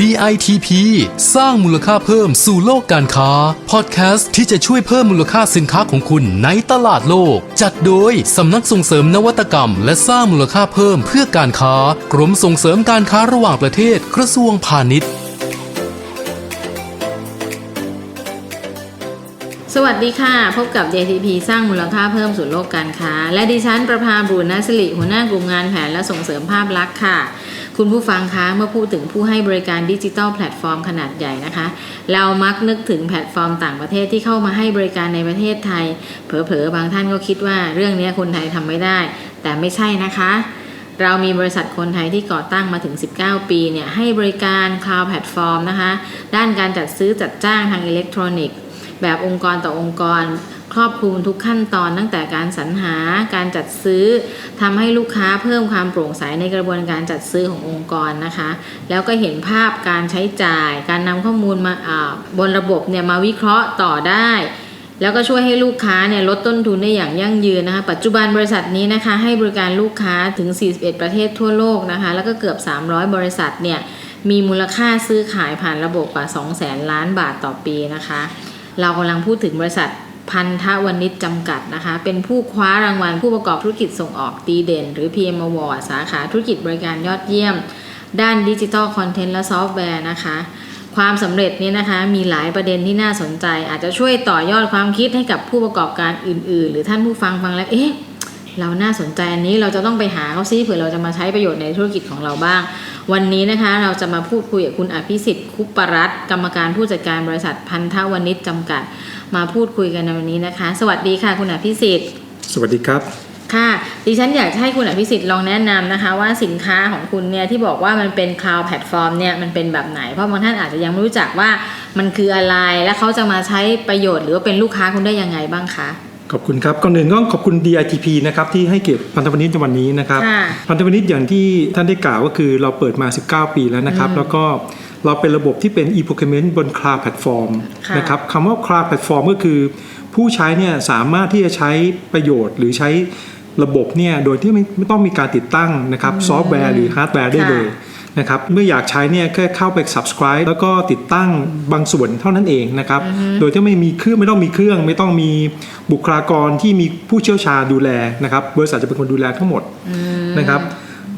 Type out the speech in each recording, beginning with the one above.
DITP สร้างมูลค่าเพิ่มสู่โลกการค้า พอดแคสต์ที่จะช่วยเพิ่มมูลค่าสินค้าของคุณในตลาดโลก จัดโดยสำนักส่งเสริมนวัตกรรม และสร้างมูลค่าเพิ่มเพื่อการค้า กรมส่งเสริมการค้าระหว่างประเทศกระทรวงพาณิชย์ สวัสดีค่ะ พบกับ DTP สร้างมูลค่าเพิ่มสู่โลกการค้า และดิฉันประภาบุญนาสิริหัวหน้ากลุ่มงานแผนและส่งเสริมภาพลักษณ์ค่ะ คุณผู้ฟังคะเมื่อพูดถึงผู้ให้บริการดิจิทัลแพลตฟอร์มขนาดใหญ่นะคะ เรามักนึกถึงแพลตฟอร์มต่างประเทศที่เข้ามาให้บริการในประเทศไทย เผลอๆ บางท่านก็คิดว่าเรื่องนี้คนไทยทำไม่ได้ แต่ไม่ใช่นะคะ เรามีบริษัทคนไทยที่ก่อตั้งมาถึง 19 ปีเนี่ยให้บริการ Cloud Platform นะคะ ด้านการจัดซื้อจัดจ้างทางอิเล็กทรอนิกส์ แบบองค์กรต่อองค์กร ครอบคลุมทุกขั้นตอนตั้งแต่การสรรหาการจัดซื้อทำให้ลูกค้าเพิ่มความโปร่งใสในกระบวนการจัดซื้อขององค์กรนะคะ แล้วก็เห็นภาพการใช้จ่าย การนำข้อมูลมาอ่าบนระบบเนี่ยมาวิเคราะห์ต่อได้แล้วก็ช่วยให้ลูกค้าเนี่ยลดต้นทุนได้อย่างยั่งยืนนะคะ ปัจจุบันบริษัทนี้นะคะ ให้บริการลูกค้าถึง 41 ประเทศทั่วโลกนะคะ แล้วก็เกือบ 300 บริษัทเนี่ยมีมูลค่าซื้อขายผ่านระบบกว่า 200,000 ล้านบาทต่อปีนะคะ เรากำลังพูดถึงบริษัท พันธวณิชจำกัดนะคะ เป็นผู้คว้ารางวัลผู้ประกอบธุรกิจส่งออกดีเด่น หรือ PM Award สาขาธุรกิจบริการยอดเยี่ยม ด้านดิจิทัลคอนเทนต์และซอฟต์แวร์นะคะ ความสำเร็จนี้นะคะมีหลายประเด็นที่น่าสนใจ อาจจะช่วยต่อยอดความคิดให้กับผู้ประกอบการอื่น ๆ หรือท่านผู้ฟังฟังแล้วเอ๊ะเราน่าสนใจอันนี้เราจะต้องไปหาเขาซิเผื่อเราจะมาใช้ประโยชน์ในธุรกิจของเราบ้าง วันนี้นะคะเราจะมาพูดคุยกับคุณอภิสิทธิ์คุปปรัตน์กรรมการผู้จัดการบริษัทพันธวณิชจำกัด มาพูดคุยกันในวันนี้นะคะ สวัสดีค่ะคุณอภิสิทธิ์ สวัสดีครับ ค่ะ ดิฉันอยากจะให้คุณอภิสิทธิ์ลองแนะนำนะคะ ว่าสินค้าของคุณเนี่ยที่บอกว่ามันเป็น cloud platform เนี่ยมันเป็นแบบไหน เพราะบางท่านอาจจะยังไม่รู้จักว่ามันคืออะไร และเขาจะมาใช้ประโยชน์หรือว่าเป็นลูกค้าคุณได้ยังไงบ้างคะขอบคุณครับก่อนอื่นก็ขอบคุณ DITP นะครับที่ให้เกียรติพันธวณิชในวันนี้นะครับค่ะพันธวณิชอย่างที่ท่านได้กล่าวก็คือเราเปิดมา 19 ปีแล้วนะครับ แล้วก็ เราเป็นระบบที่เป็น e-procurement บน cloud platform ค่ะนะครับคำว่า cloud platform ก็คือ ผู้ใช้เนี่ยสามารถที่จะใช้ประโยชน์หรือใช้ระบบเนี่ยโดยที่ไม่ไม่ต้องมีการติดตั้งนะครับซอฟต์แวร์หรือฮาร์ดแวร์ได้เลยนะครับเมื่ออยากใช้เนี่ยแค่เข้าไป subscribe แล้วก็ติดตั้งบางส่วนเท่านั้นเองนะครับ โดยที่ไม่มีเครื่องไม่ต้องมีเครื่อง ไม่ต้องมีบุคลากรที่มีผู้เชี่ยวชาญดูแลนะครับบริษัทจะเป็นคนดูแลทั้งหมดนะครับ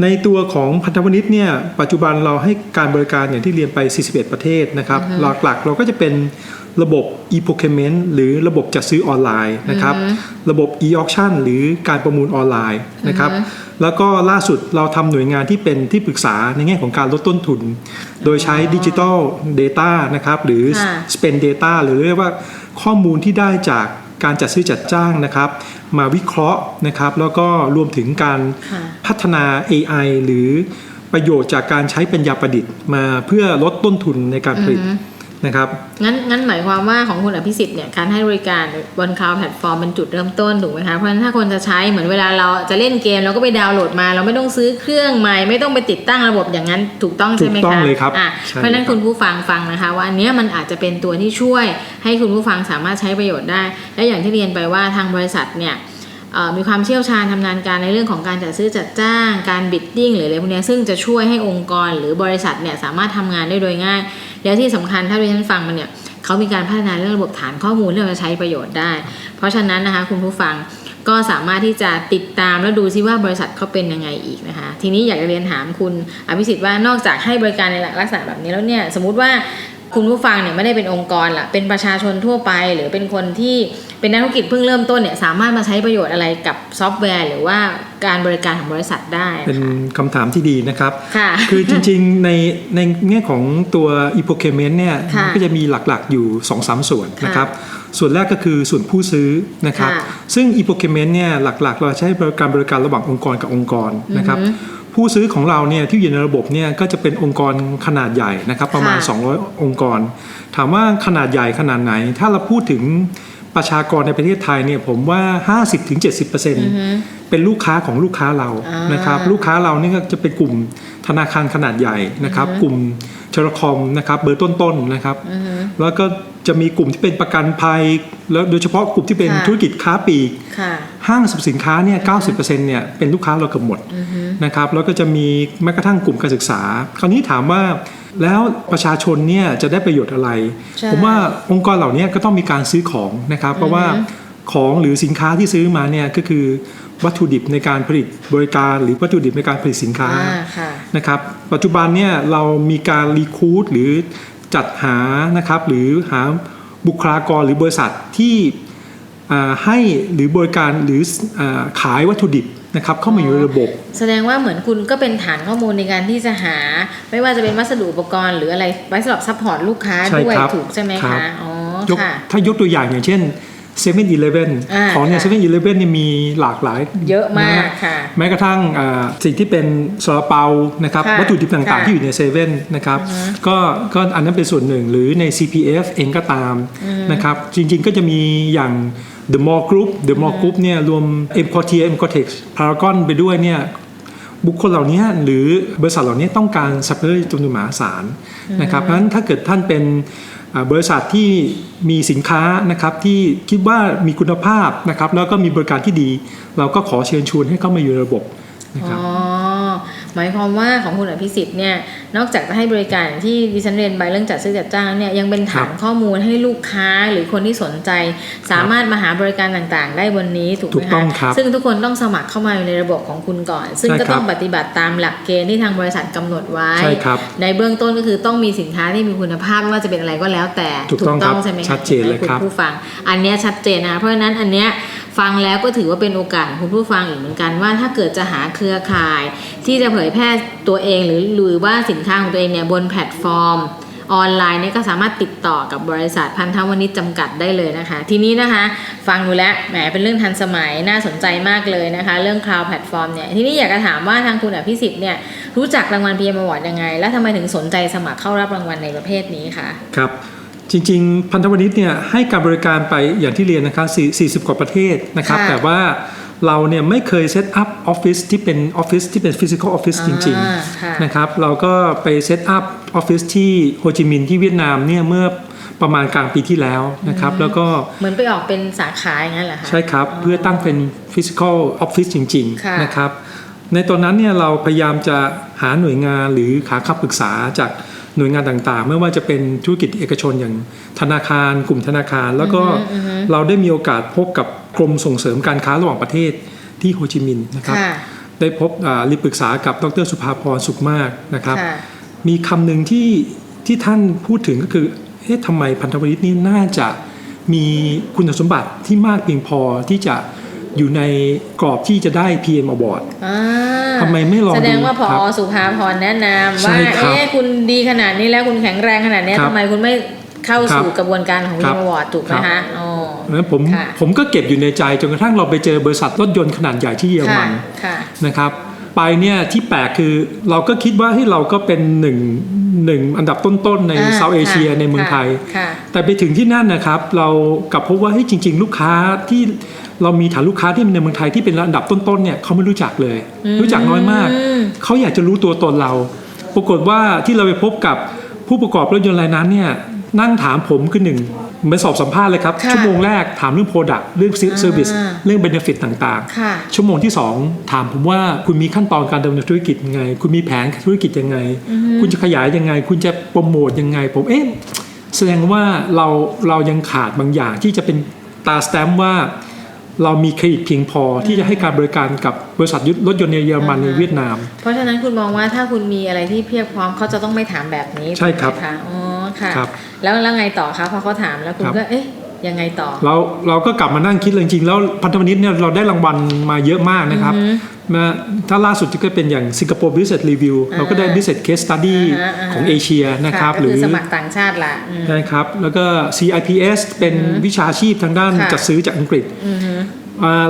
ในตัวของพันธวณิชเนี่ยปัจจุบันเราให้การบริการอย่างที่เรียนไป 41 ประเทศนะครับ หลักๆเราก็จะเป็นระบบ e-procurement หรือระบบจัดซื้อออนไลน์นะครับ ระบบ e-auction หรือการประมูลออนไลน์นะครับ แล้วก็ล่าสุดเราทำหน่วยงานที่เป็นที่ปรึกษาในแง่ของการลดต้นทุน โดยใช้ดิจิ t a ล Data นะครับ หรือค่ะ Spend Data หรือเรียกว่าข้อมูลที่ได้จาก การจัดซื้อจัดจ้างนะครับ มาวิเคราะห์นะครับ แล้วก็รวมถึงการค่ะพัฒนา AI หรือประโยชน์จากการใช้ปัญญาประดิษฐ์มาเพื่อลดต้นทุนในการผลิต นะครับงั้นงั้นหมายความว่าของคุณอภิสิทธิ์เนี่ยการให้บริการบน cloud platform เป็นจุดเริ่มต้นถูกไหมคะเพราะฉะนั้นถ้าคนจะใช้เหมือนเวลาเราจะเล่นเกมเราก็ไปดาวน์โหลดมา เราไม่ต้องซื้อเครื่องใหม่ไม่ต้องไปติดตั้งระบบอย่างนั้นถูกต้องใช่ไหมคะถูกต้องเลยครับอะใช่เพราะฉะนั้นคุณผู้ฟังฟังนะคะว่าอันเนี้ยมันอาจจะเป็นตัวที่ช่วย ให้คุณผู้ฟังสามารถใช้ประโยชน์ได้ และอย่างที่เรียนไปว่าทางบริษัทเนี่ยเอ่อมีความเชี่ยวชาญทำงานการในเรื่องของการจัดซื้อจัดจ้าง การบิดดิ้งหรืออะไรพวกเนี้ยซึ่งจะช่วยให้องค์กรหรือบริษัทเนี่ยสามารถทำงานได้โดยง่าย แล้วที่สำคัญถ้าดิฉันฟังมันเนี่ยเขามีการพัฒนาเรื่องระบบฐานข้อมูลเรื่องจะใช้ประโยชน์ได้ เพราะฉะนั้นนะคะคุณผู้ฟังก็สามารถที่จะติดตามแล้วดูซิว่าบริษัทเขาเป็นยังไงอีกนะคะ ทีนี้อยากจะเรียนถามคุณอภิสิทธิ์ว่านอกจากให้บริการในลักษณะแบบนี้แล้วเนี่ยสมมุติว่า คุณผู้ฟังเนี่ยไม่ได้เป็นองค์กรล่ะเป็นประชาชนทั่วไป หรือเป็นคนที่เป็นนักธุรกิจเพิ่งเริ่มต้นเนี่ยสามารถมาใช้ประโยชน์อะไรกับซอฟต์แวร์ หรือว่าการบริการของบริษัทได้เป็นคำถามที่ดีนะครับค่ะคือจริงๆในในแง่ของตัว e-procurement เนี่ยค่ะมันก็จะมีหลักๆอยู่2-3ส่วนค่ะนะครับส่วนแรกก็คือส่วนผู้ซื้อนะครับค่ะซึ่ง e-procurement เนี่ยหลักๆ เราใช้บริการบริการระหว่างองค์กรกับองค์กรนะครับ ผู้ซื้อของเราเนี่ยที่อยู่ในระบบเนี่ยก็จะเป็นองค์กรขนาดใหญ่นะครับประมาณค่ะ200 องค์กร ถามว่าขนาดใหญ่ขนาดไหน ถ้าเราพูดถึงประชากรในประเทศไทยเนี่ยผมว่า 50-70%เป็นลูกค้าของลูกค้าเราอ่านนะครับลูกค้าเรานี่ก็จะเป็นกลุ่มธนาคารขนาดใหญ่นะครับ กลุ่มเทเลคอมนะครับเบอร์ต้นๆนะครับแล้วก็จะมีกลุ่มที่เป็นประกันภัย แล้วโดยเฉพาะกลุ่มที่เป็นค่ะธุรกิจค้าปลีกค่ะ ห้างสรรพสินค้าเนี่ย90%เนี่ยเป็นลูกค้าเราเกือบหมดนะครับแล้วก็จะมีแม้กระทั่งกลุ่มการศึกษา คราวนี้ถามว่าแล้วประชาชนเนี่ยจะได้ประโยชน์อะไรใช่ผมว่าองค์กรเหล่านี้ก็ต้องมีการซื้อของนะครับเพราะว่าของหรือสินค้าที่ซื้อมาเนี่ยก็คือวัตถุดิบในการผลิตบริการหรือวัตถุดิบในการผลิตสินค้าอ่าค่ะนะครับปัจจุบันเนี่ยเรามีการรีคูดหรือจัดหานะครับหรือหาบุคลากรหรือบริษัทที่อ่า ให้หรือบริการหรืออาขายวัตถุดิบนะครับเข้ามาอยู่ในระบบ แสดงว่าเหมือนคุณก็เป็นฐานข้อมูลในการที่จะหา ไม่ว่าจะเป็นวัสดุอุปกรณ์หรืออะไรไว้สำหรับซัพพอร์ตลูกค้าใช่ด้วยครับถูกใช่ไหมครัคะบอ๋อยกค่ะถ้ายกตัวอย่างอย่างเช่น7 e เ e ่ e ออ่าของเนี่ยค่ะเซเว่นอีเลฟเว่นเนี่ยมีหลากหลาย เยอะมากนฮค่ะแม้กระทั่งอ่าสิ่งที่เป็นซาลาเปานะครับค่ะวัตถุดิบต่างค่ะๆที่อยู่ในเซเว่นนะครับก็ก็อันนั้นเป็นส่วนหนึ่งหรือใน CPF เองก็ตามนะครับจริงๆก็จะมีอย่าง The Mall Group The Mall Group เนี่ยรวม m c o t i e m c o t e x Paragon ไปด้วยเนี่ยบุคคลเหล่านี้หรือบริษัทเหล่านี้ต้องการซัพพลายจำนวนมหาศาลนะครับเพราะฉะนั้นถ้าเกิดท่านเป็นอ่าบริษัทที่มีสินค้านะครับที่คิดว่ามีคุณภาพนะครับแล้วก็มีบริการที่ดี เราก็ขอเชิญชวนให้เข้ามาอยู่ในระบบนะครับอ๋อ หมายความว่าของคุณอภิสิทธิ์เนี่ยนอกจากจะให้บริการที่ดิฉันเรียนไปเรื่องจัดซื้อจัดจ้างเนี่ยยังเป็นฐานข้อมูลให้ลูกค้าหรือคนที่สนใจ สามารถมาหาบริการต่างๆ ได้บนนี้ถูกไหถูมกต้คะองครับซึ่งทุกคนต้องสมัครเข้ามาอยู่ในระบบของคุณก่อน ซึ่งใช่ก็ครับต้องปฏิบัติตามหลักเกณฑ์ที่ทางบริษัทกำหนดไว้ใช่ครับในเบื้องต้นก็คือต้องมีสินค้าที่มีคุณภาพไม่ว่าจะเป็นอะไรก็แล้วแต่ถูกต้องครับใช่ไหมคะชัดเจนเลยครับณผู้ฟัง อันเนี้ยชัดเจนนะเพราะฉะนั้นอันเนี้ย ฟังแล้วก็ถือว่าเป็นโอกาสของคุณผู้ฟังอีกเหมือนกันว่าถ้าเกิดจะหาเครือข่าย ที่จะเผยแพร่ตัวเองหรือหรือว่าสินค้าของตัวเองเนี่ยบนแพลตฟอร์ม ออนไลน์เนี่ยก็สามารถติดต่อกับบริษัทพันธวณิชจำกัดได้เลยนะคะ ทีนี้นะคะ ฟังดูแล้วแหมเป็นเรื่องทันสมัยน่าสนใจมากเลยนะคะ เรื่อง Cloud Platform เนี่ยทีนี้อยากจะถามว่าทางคุณอภิสิทธิ์เนี่ยรู้จักรางวัล PM Award ยังไง และทำไมถึงสนใจสมัครเข้ารับรางวัลในประเภทนี้คะครับ จริงๆ พันธวณิชเนี่ยให้การบริการไปอย่างที่เรียนนะครับ4 40กว่าประเทศนะครับค่ะแต่ว่าเราเนี่ยไม่เคยเซตอัพออฟฟิศที่เป็นออฟฟิศที่เป็นฟิสิกอลออฟฟิศจริงอ่าค่ะๆนะครับเราก็ไปเซตอัพออฟฟิศที่โฮจิมินห์ที่เวียดนามเนี่ยเมื่อประมาณกลางปีที่แล้วนะครับ แล้วก็เหมือนไปออกเป็นสาขาอย่างนั้นเหรอคะใช่ครับเพื่อตั้งเป็น physical office จริงค่ะๆนะครับในตอนนั้นเนี่ยเราพยายามจะหาหน่วยงานหรือหาคำปรึกษาจาก หน่วยงานต่างๆ ไม่ว่าจะเป็นธุรกิจเอกชนอย่างธนาคาร กลุ่มธนาคาร แล้วก็เราได้มีโอกาสพบกับกรมส่งเสริมการค้าระหว่างประเทศที่โฮจิมินห์นะครับค่ะได้พบอ่ารีปรึกษากับดรสุภาพรสุขมากนะครับค่ะมีคำหนึ่งที่ที่ท่านพูดถึงก็คือเอ๊ะทำไมพันธมิตรนี่น่าจะมีคุณสมบัติที่มากเพียงพอที่จะอยู่ในกรอบที่จะได้ PM Award อ่า ทำไมไม่ลองแสดงว่าดูพอครับสุภาพรแนะนำใช่ว่าครับเอ๊ะคุณดีขนาดนี้แล้วคุณแข็งแรงขนาดนี้ครับทำไมคุณไม่เข้าสู่ครับกระบวนการของครัพีบมวอร์ดถูกไหมครัคะบอ๋อเพราะฉะนั้นผมค่ะผมก็เก็บอยู่ในใจจนกระทั่งเราไปเจอบริษัทรถยนต์ขนาดใหญ่ที่เยอรค่ะมันค่ะนะครับ ไปเนี่ยที่แปลกคือเราก็คิดว่าให้ยเราก็เป็นหนึ่งหนึ่งอันดับต้นๆในอ่าเซาท์เอเชียค่ะในเมืองไทยค่ะแต่ไปถึงที่นั่นนะครับ เรากลับพบว่าเฮ้ยจริง ๆ ลูกค้าที่เรามีฐานลูกค้าที่ในเมืองไทยที่เป็นระดับต้นๆเนี่ยเขาไม่รู้จักเลย รู้จักน้อยมาก เขาอยากจะรู้ตัวตนเรา ปรากฏว่าที่เราไปพบกับผู้ประกอบรถยนต์รายนั้นเนี่ย นั่งถามผมคือหนึ่งเหมือนสอบสัมภาษณ์เลยครับ ค่ะชั่วโมงแรกถามเรื่อง Product เรื่อง Service อ่าเรื่อง Benefit ต่างค่ะ ๆ ชั่วโมงที่ 2 ถามผมว่าคุณมีขั้นตอนการดำเนินธุรกิจยังไง คุณมีแผนธุรกิจยังไง คุณจะขยายยังไง คุณจะโปรโมทยังไง ผมเอ๊ะแสดงว่าเราเรายังขาดบางอย่างที่จะเป็นตาสแตมป์ว่า เรามีเครดิตเพียงพอที่จะให้การบริการกับบริษัทรถยนต์ในเยอรมันในเวียดนาม เพราะฉะนั้นคุณมองว่าถ้าคุณมีอะไรที่เพียบพร้อมเขาจะต้องไม่ถามแบบนี้ใช่ครับถูกไหมคะอ๋อค่ะครับแล้วแล้วไงต่อคะพอเขาถามแล้วคุณครับก็เอ๊ะยังไงต่อเราเราก็กลับมานั่งคิดเลยจริงๆแล้วพันธมิตรเนี่ยเราได้รางวัลมาเยอะมากนะครับ มาถ้าล่าสุดก็เป็นอย่างสิงคโปร์ Business Review เราก็ได้ Business Case Study อ่าฮะของเอเชียนะครับก็หรืคืออสมัครต่างชาติละอืมนะครับแล้วก็ CIPS เป็นวิชาชีพทางด้านค่ะจัดซื้อจากอังกฤษอ่า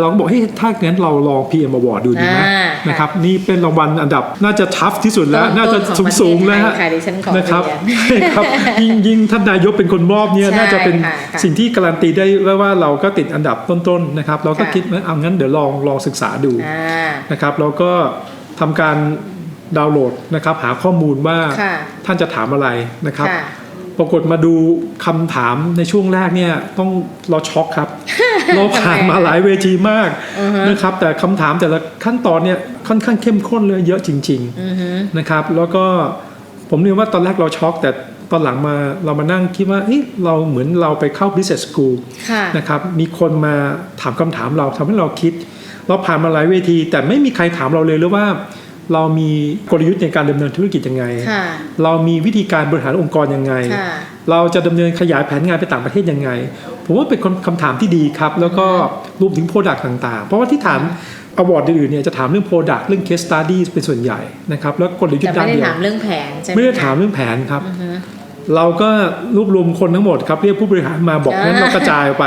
เราก็บอกเฮ้ยถ้างั้นเราลอง PM Award ดูดีไหมอ่าค่ะนะครับนี่เป็นรางวัลอันดับน่าจะทัฟที่สุดแล้วต้นๆน่าจะของสูงสูงๆแล้วฮะประเทศไทยค่ะดิฉันขอนะครับเรียนครับยิ่งยิ่งท่านนายกเป็นคนมอบเนี่ยใช่น่าจะเป็นค่ะค่ะสิ่งที่การันตีได้ว่าเราก็ติดอันดับต้นๆนะครับเราก็ค่ะคิดว่าเอางั้นเดี๋ยวลองลองศึกษาดูอ่านะครับเราก็ทำการดาวน์โหลดนะครับหาข้อมูลว่าค่ะท่านจะถามอะไรนะครับค่ะปรากฏมาดูคำถามในช่วงแรกเนี่ยต้องเราช็อกครับ เราผ่านมาหลายเวทีมากอือฮะนะครับ แต่คำถามแต่ละขั้นตอนเนี่ยค่อนข้างเข้มข้นเลยเยอะจริงอือฮึๆนะครับ แล้วก็ผมเรียนว่าตอนแรกเราช็อก แต่ตอนหลังมาเรามานั่งคิดว่าเฮ้ยเราเหมือนเราไปเข้า business school ค่ะนะครับ มีคนมาถามคำถามเราทำให้เราคิด เราผ่านมาหลายเวที แต่ไม่มีใครถามเราเลยหรือว่า เรามีกลยุทธ์ในการดำเนินธุรกิจยังไงค่ะเรามีวิธีการบริหารองค์กรยังไงค่ะเราจะดำเนินขยายแผนงานไปต่างประเทศยังไง ผมว่าเป็นคนคำถามที่ดีครับ แล้วก็รวมถึง Product ต่างๆ เพราะว่าที่ถามอวอร์ดอื่นๆเนี่ยจะถามเรื่อง Product เรื่อง Case Study เป็นส่วนใหญ่นะครับแล้วกลยุทแต่ธ์ด้าไม่นได้เดียวถามเรื่องแผนใช่ไหมไม่ได้ถามคะเรื่องแผนครับอือฮึเราก็รวบรวมคนทั้งหมดครับเรียกผู้บริหารมาบอกอ่างั้นเรากระจายออกไป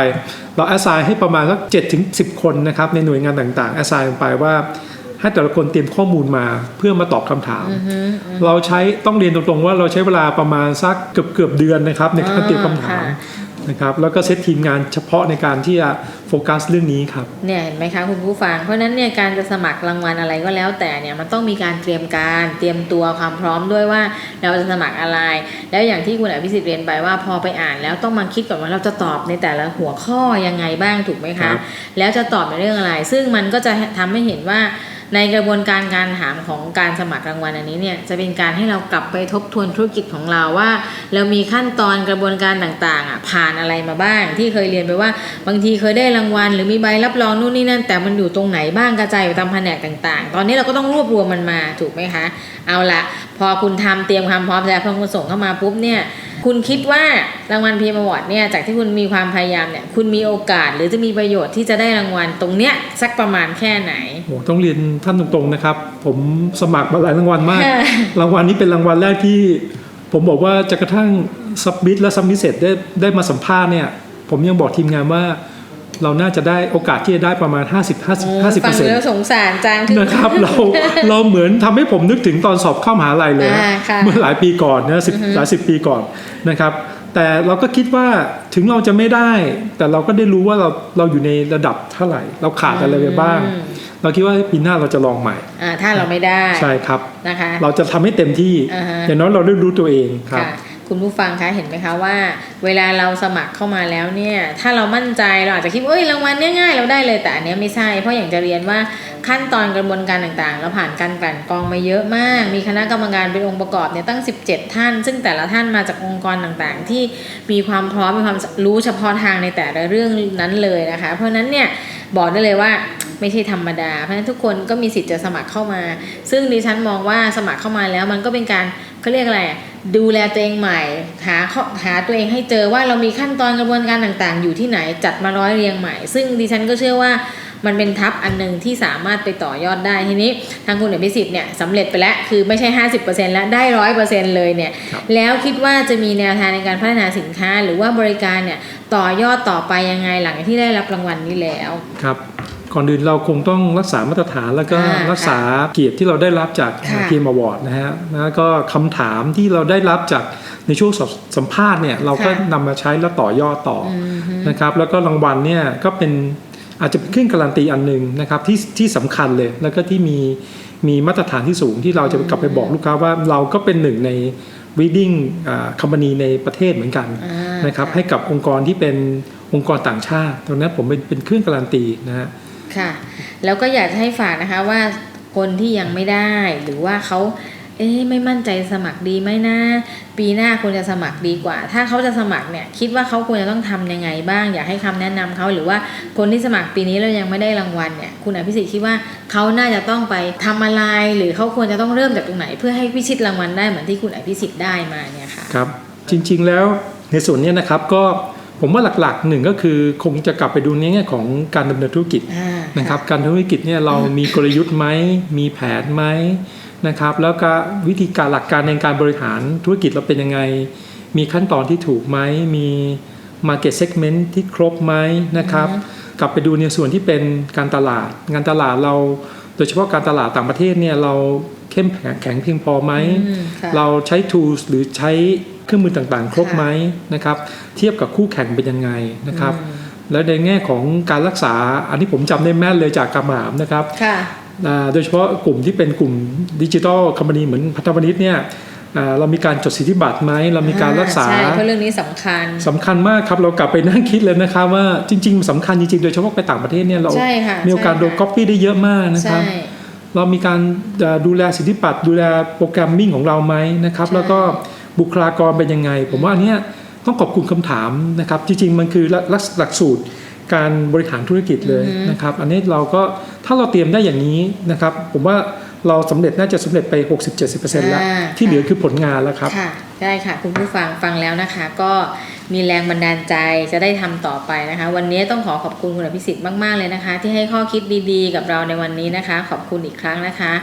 เราแอสไซน์ให้ประมาณสักเจ็ดถึงสิบคนนะครับในหน่วยงานต่างๆแอสไซน์ไปว่า ให้แต่ละคนเตรียมข้อมูลมาเพื่อมาตอบคำถามอือฮึเราใช้ต้องเรียนตรงๆว่าเราใช้เวลาประมาณสักเกือบเกือบๆเดือนนะครับ ในการเตรียมคำถามค่ะนะครับแล้วก็เซตทีมงานเฉพาะในการที่จะโฟกัสเรื่องนี้ครับเนี่ยเห็นไหมคะคุณผู้ฟังเพราะฉะนั้นเนี่ยการจะสมัครรางวัลอะไรก็แล้วแต่เนี่ยมันต้องมีการเตรียมการเตรียมตัวความพร้อมด้วยว่าเราจะสมัครอะไร แล้วอย่างที่คุณอภิสิทธิ์เรียนไปว่าพอไปอ่านแล้วต้องมาคิดก่อนว่าเราจะตอบในแต่ละหัวข้อยังไงบ้างถูกไหมครัคะบแล้วจะตอบในเรื่องอะไร ซึ่งมันก็จะทำให้เห็นว่า ในกระบวนการการถามของการสมัครรางวัลอันนี้เนี่ยจะเป็นการให้เรากลับไปทบทวนธุรกิจของเราว่า เรามีขั้นตอนกระบวนการต่างๆอะผ่านอะไรมาบ้าง ที่เคยเรียนไปว่า บางทีเคยได้รางวัล หรือมีใบรับรองนู่นนี่นั่น แต่มันอยู่ตรงไหนบ้างกระจายอยู่ตามแผนกต่าง ๆ ตอนนี้เราก็ต้องรวบรวมมันมาถูกไหมคะ เอาละพอคุณทำเตรียมความพร้อมแล้วพอคุณส่งเข้ามาปุ๊บเนี่ย คุณคิดว่ารางวัลพีมวอร์ดเนี่ยจากที่คุณมีความพยายามเนี่ยคุณมีโอกาสหรือจะมีประโยชน์ที่จะได้รางวัลตรงเนี้ยสักประมาณแค่ไหนโอ้ต้องเรียนท่านตรงๆนะครับ ผมสมัครมาหลายรางวัลมาก รางวัลนี้เป็นรางวัลแรกที่ ผมบอกว่าจะกระทั่งซับมิดและซับมิเสร็จได้ได้มาสัมภาษณ์เนี่ยผมยังบอกทีมงานว่า เราน่าจะได้โอกาสที่จะได้ประมาณ 50โอ้50 50เปฟัองร์เซ็นแล้วต์สงสารจังคือนะครับเราเราเหมือนทำให้ผมนึกถึงตอนสอบเข้ามหาลัยเลยอ่าค่ะเมื่อหลายปีก่อนนะสิบหลายสิบปีก่อนนะครับ แต่เราก็คิดว่าถึงเราจะไม่ได้ แต่เราก็ได้รู้ว่าเราเราอยู่ในระดับเท่าไหร่ เราขาดอะไรไปบ้างอืมเราคิดว่าปีหน้าเราจะลองใหม่อ่าถ้าเราไม่ได้ใช่ครับนะคะ เราจะทำให้เต็มที่อ่าฮะอย่างน้อยเราได้รู้ตัวเองครับ คุณผู้ฟังคะเห็นไหมคะว่า เวลาเราสมัครเข้ามาแล้วเนี่ยถ้าเรามั่นใจเราอาจจะคิดเอ้ยรางวัลเนี่ยง่ายเราได้เลยแต่อันนี้ไม่ใช่เพราะอย่างจะเรียนว่าขั้นตอนกระบวนการต่างๆ เราผ่านการกลั่นกรองมาเยอะมาก มีคณะกรรมการเป็นองค์ประกอบเนี่ยตั้ง 17 ท่าน ซึ่งแต่ละท่านมาจากองค์กรต่างๆ ที่มีความพร้อมมีความรู้เฉพาะทางในแต่ละเรื่องนั้นเลยนะคะ เพราะฉะนั้นเนี่ยบอกได้เลยว่าไม่ใช่ธรรมดา เพราะฉะนั้นทุกคนก็มีสิทธิ์จะสมัครเข้ามา ซึ่งดิฉันมองว่าสมัครเข้ามาแล้วมันก็เป็นการ เขาเรียกอะไรอะดูแลตัวเองใหม่ หาข้อหาตัวเองให้เจอว่าเรามีขั้นตอนกระบวนการต่างๆ อยู่ที่ไหนจัดมาร้อยเรียงใหม่ ซึ่งดิฉันก็เชื่อว่ามันเป็นทับอันหนึ่งที่สามารถไปต่อยอดได้ทีนี้ทางคุณอภิสิทธิ์เนี่ยสำเร็จไปแล้วคือไม่ใช่ 50%แล้วได้ร้อยเปอร์เซ็นต์เลยเนี่ยครับแล้วคิดว่าจะมีแนวทางในการพัฒนาสินค้า หรือว่าบริการเนี่ยต่อยอดต่อไปยังไงหลังจากที่ได้รับรางวัลนี้แล้วครับ ก่อนอื่นเราคงต้องรักษามาตรฐานแล้วก็อ่ารักษาเกียรติที่เราได้รับจากค่ะเกมอวอร์ดนะฮะแล้วก็คำถามที่เราได้รับจากในช่วงสอบสัมภาษณ์เนี่ยเราก็ค่ะนำมาใช้แล้วต่อยอดต่อออืมฮึนะครับแล้วก็รางวัลเนี่ยก็เป็นอาจจะเป็นเครื่องการันตีอันหนึ่งนะครับที่ที่สำคัญเลยแล้วก็ที่มีมีมาตรฐานที่สูงที่เราจะกลับไปบอกลูกค้าว่าเราก็เป็นหนึ่งใน reading คอมพานีในประเทศเหมือนกันอ่านะครับค่ะให้กับองค์กรที่เป็นองค์กรต่างชาติตรงนั้นผมเป็นเป็นเครื่องการันตีนะฮะ ค่ะ แล้วก็อยากจะให้ฝากนะคะว่าคนที่ยังไม่ได้หรือว่าเขาเอ๊ะไม่มั่นใจสมัครดีไหมนะ ปีหน้าควรจะสมัครดีกว่า ถ้าเขาจะสมัครเนี่ย คิดว่าเขาควรจะต้องทำยังไงบ้าง อยากให้คำแนะนำเขาหรือว่าคนที่สมัครปีนี้แล้วยังไม่ได้รางวัลเนี่ย คุณอภิสิทธิ์คิดว่าเขาน่าจะต้องไปทำอะไร หรือเขาควรจะต้องเริ่มจากตรงไหน เพื่อให้พิชิตรางวัลได้เหมือนที่คุณอภิสิทธิ์ได้มาเนี่ยค่ะครับ จริง ๆ แล้วในส่วนนี้นะครับก็ ผมว่าหลักๆหนึ่งก็คือคงจะกลับไปดูในแง่ของการดำเนินธุรกิจอ่านะครับ การธุรกิจเนี่ยเรามีกลยุทธ์ไหมมีแผนไหมนะครับ แล้วก็วิธีการหลักการในการบริหารธุรกิจเราเป็นยังไง มีขั้นตอนที่ถูกไหมมี Market Segment ที่ครบไหมนะครับ กลับไปดูในส่วนที่เป็นการตลาด งานตลาดเรา โดยเฉพาะการตลาดต่างประเทศเนี่ยเราเข้มแข็งแข็งเพียงพอไหมอืมค่ะเราใช้ tools หรือใช้ เครื่องมือต่างๆ ครบไหมนะครับ เทียบกับคู่แข่งเป็นยังไงนะครับอืมแล้วในแง่ของการรักษาอันนี้ผมจำได้แม่นเลยจากกำมหามนะครับค่ะอ่าโดยเฉพาะกลุ่มที่เป็นกลุ่มดิจิทัลคอมพานีเหมือนพัฒนวณิชเนี่ยอ่าเรามีการจดสิทธิบัตรไหมเรามีการรักษาใช่เพราะเรื่องนี้สำคัญสำคัญมากครับเรากลับไปนั่งคิดเลยนะครับว่าจริง ๆสำคัญจริงๆโดยเฉพาะไปต่างประเทศเนี่ยเราใช่ค่ะมีโอกาสใช่โดนค่ะก๊อปปี้ได้เยอะมากนะครับใช่เรามีการเอ่อดูแลสิทธิบัตรดูแลโปรแกรมมิ่งของเราไหมนะครับใช่แล้วก็ บุคลากรเป็นยังไง ผมว่าอันเนี้ยต้องขอบคุณคำถามนะครับ จริง ๆ มันคือหลักหลักสูตรการบริหารธุรกิจเลยนะครับ อันนี้เราก็ถ้าเราเตรียมได้อย่างนี้นะครับ ผมว่าเราสำเร็จน่าจะสำเร็จไป 60-70%แล้วอ่าที่เหลือคือผลงานแล้วครับ ค่ะ ได้ค่ะ คุณผู้ฟังฟังแล้วนะคะก็ มีแรงบันดาลใจจะได้ทำต่อไปนะคะ วันนี้ต้องขอขอบคุณคุณอภิสิทธิ์มากๆเลยนะคะ ที่ให้ข้อคิดดีๆ กับเราในวันนี้นะคะ ขอบคุณอีกครั้งนะคะ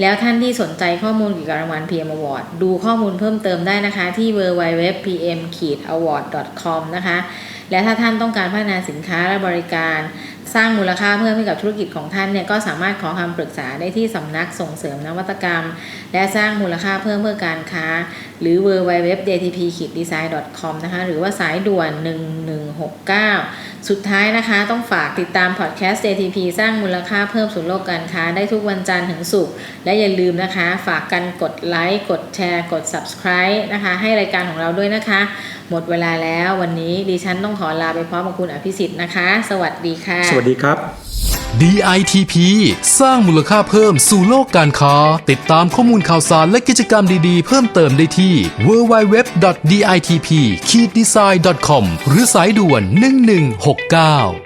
แล้วท่านที่สนใจข้อมูลเกี่ยวกับรางวัล PM Award ดูข้อมูลเพิ่มเติมได้นะคะ ที่ www.pm-award.com นะคะและถ้าท่านต้องการพัฒนาสินค้าและบริการ สร้างมูลค่าเพิ่มให้กับธุรกิจของท่านเนี่ยก็สามารถขอคำปรึกษาได้ที่สำนักส่งเสริมนวัตกรรม และสร้างมูลค่าเพิ่มเพื่อการค้า หรือ www.dtp-design.com นะคะหรือว่าสายด่วน 1169 สุดท้ายนะคะต้องฝากติดตามพอดแคสต์ DTP สร้างมูลค่าเพิ่มสู่โลกการค้าได้ทุกวันจันทร์ถึงศุกร์และอย่าลืมนะคะ ฝากกันกดไลค์กดแชร์ กด subscribe นะคะ ให้รายการของเราด้วยนะคะ หมดเวลาแล้ววันนี้ดิฉันต้องขอลาไปพร้อมกับคุณอภิสิทธิ์นะคะ สวัสดีค่ะ สวัสดีครับ DITP สร้างมูลค่าเพิ่มสู่โลกการค้า ติดตามข้อมูลข่าวสารและกิจกรรมดีๆ เพิ่มเติมได้ที่ www.ditp-design.com หรือสายด่วน 1169